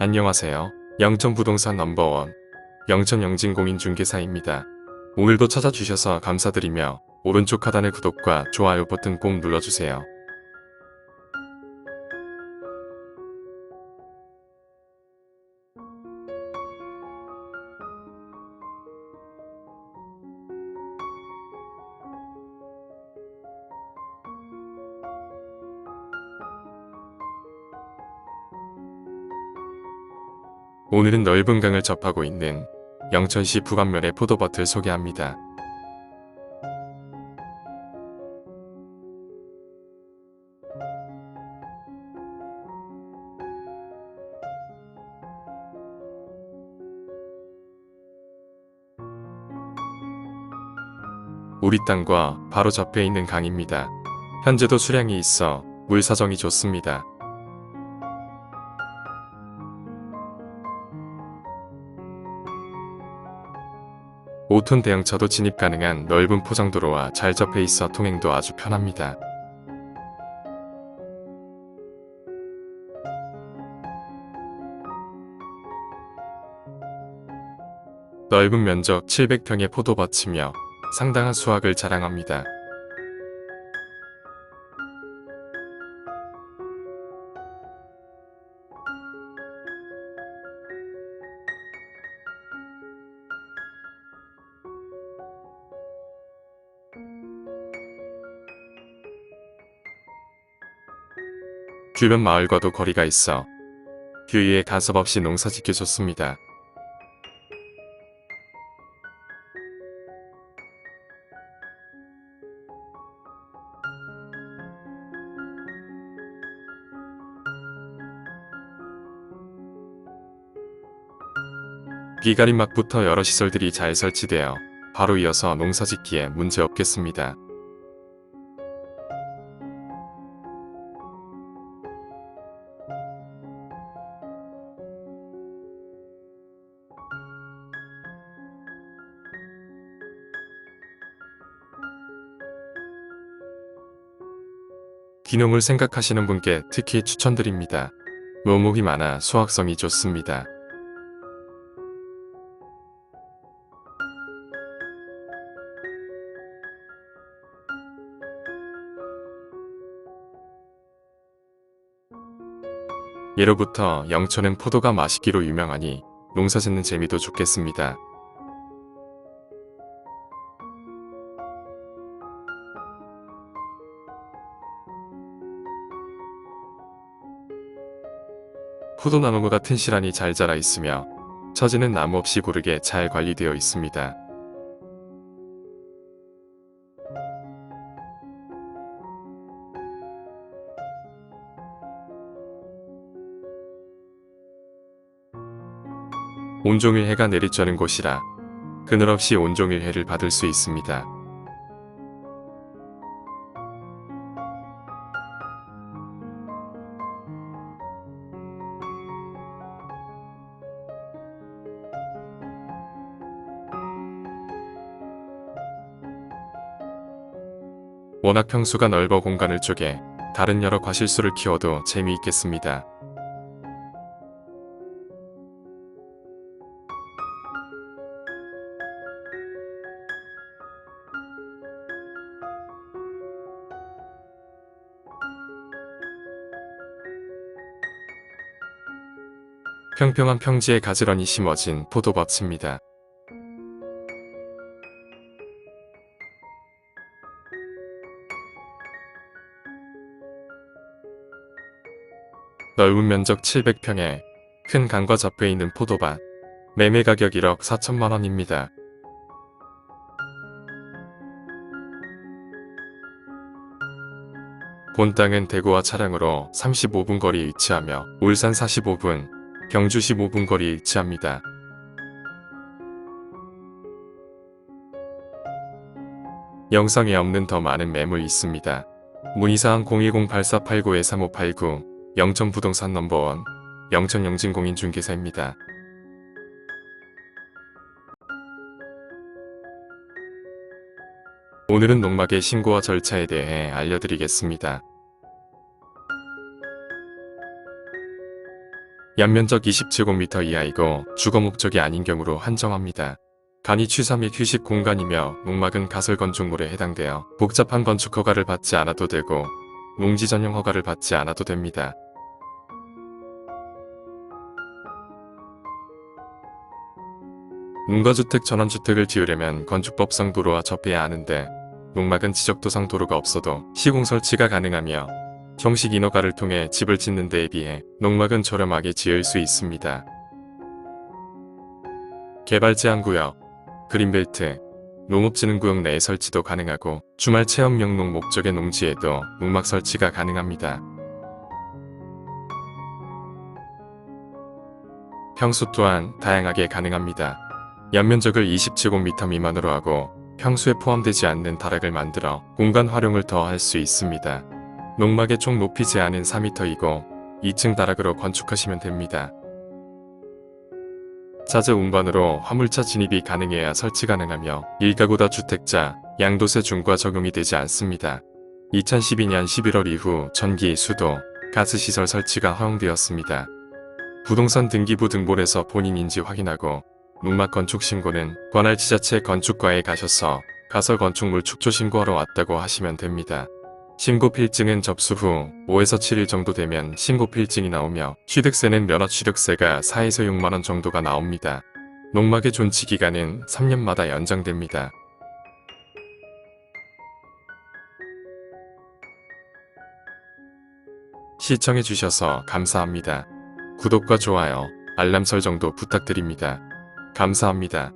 안녕하세요. 영천부동산 넘버원 영천영진공인중개사입니다. 오늘도 찾아주셔서 감사드리며 오른쪽 하단의 구독과 좋아요 버튼 꼭 눌러주세요. 오늘은 넓은 강을 접하고 있는 영천시 북안면의 포도밭을 소개합니다. 우리 땅과 바로 접해 있는 강입니다. 현재도 수량이 있어 물 사정이 좋습니다. 오톤 대형차도 진입 가능한 넓은 포장도로와 잘 접해 있어 통행도 아주 편합니다. 넓은 면적 700평의 포도밭이며 상당한 수확을 자랑합니다. 주변 마을과도 거리가 있어 규위에 가섭 없이 농사 짓기 좋습니다. 비가림막부터 여러 시설들이 잘 설치되어 바로 이어서 농사 짓기에 문제 없겠습니다. 귀농을 생각하시는 분께 특히 추천드립니다. 묘목이 많아 수확성이 좋습니다. 예로부터 영천은 포도가 맛있기로 유명하니 농사 짓는 재미도 좋겠습니다. 포도나무가 튼실하니 잘 자라 있으며 처지는 나무 없이 고르게 잘 관리되어 있습니다. 온종일 해가 내리쬐는 곳이라 그늘 없이 온종일 해를 받을 수 있습니다. 워낙 평수가 넓어 공간을 쪼개 다른 여러 과실수를 키워도 재미있겠습니다. 평평한 평지에 가지런히 심어진 포도밭입니다. 넓은 면적 700평에 큰 강과 접해 있는 포도밭. 매매 가격 1억 4천만 원입니다. 본 땅은 대구와 차량으로 35분 거리에 위치하며 울산 45분, 경주 15분 거리에 위치합니다. 영상에 없는 더 많은 매물 있습니다. 문의사항 010-8489-3589 영천부동산 넘버원 영천영진공인중개사입니다. 오늘은 농막의 신고와 절차에 대해 알려드리겠습니다. 연면적 20제곱미터 이하이고 주거 목적이 아닌 경우로 한정합니다. 간이 취사 및 휴식 공간이며 농막은 가설 건축물에 해당되어 복잡한 건축 허가를 받지 않아도 되고 농지 전용 허가를 받지 않아도 됩니다. 문거주택 전원주택을 지으려면 건축법상 도로와 접해야 하는데 농막은 지적도상 도로가 없어도 시공 설치가 가능하며 정식 인허가를 통해 집을 짓는 데에 비해 농막은 저렴하게 지을 수 있습니다. 개발 제한 구역, 그린벨트, 농업진흥구역 내에 설치도 가능하고 주말 체험 영농 목적의 농지에도 농막 설치가 가능합니다. 평수 또한 다양하게 가능합니다. 연면적을 20제곱미터 미만으로 하고 평수에 포함되지 않는 다락을 만들어 공간 활용을 더 할 수 있습니다. 농막의 총 높이 제한은 4m이고 2층 다락으로 건축하시면 됩니다. 자재 운반으로 화물차 진입이 가능해야 설치 가능하며 1가구다 주택자, 양도세 중과 적용이 되지 않습니다. 2012년 11월 이후 전기, 수도, 가스시설 설치가 허용되었습니다. 부동산 등기부 등본에서 본인인지 확인하고 농막 건축 신고는 관할 지자체 건축과에 가셔서 가설 건축물 축조 신고하러 왔다고 하시면 됩니다. 신고 필증은 접수 후 5에서 7일 정도 되면 신고 필증이 나오며 취득세는 면허 취득세가 4에서 6만원 정도가 나옵니다. 농막의 존치 기간은 3년마다 연장됩니다. 시청해주셔서 감사합니다. 구독과 좋아요, 알람 설정도 부탁드립니다. 감사합니다.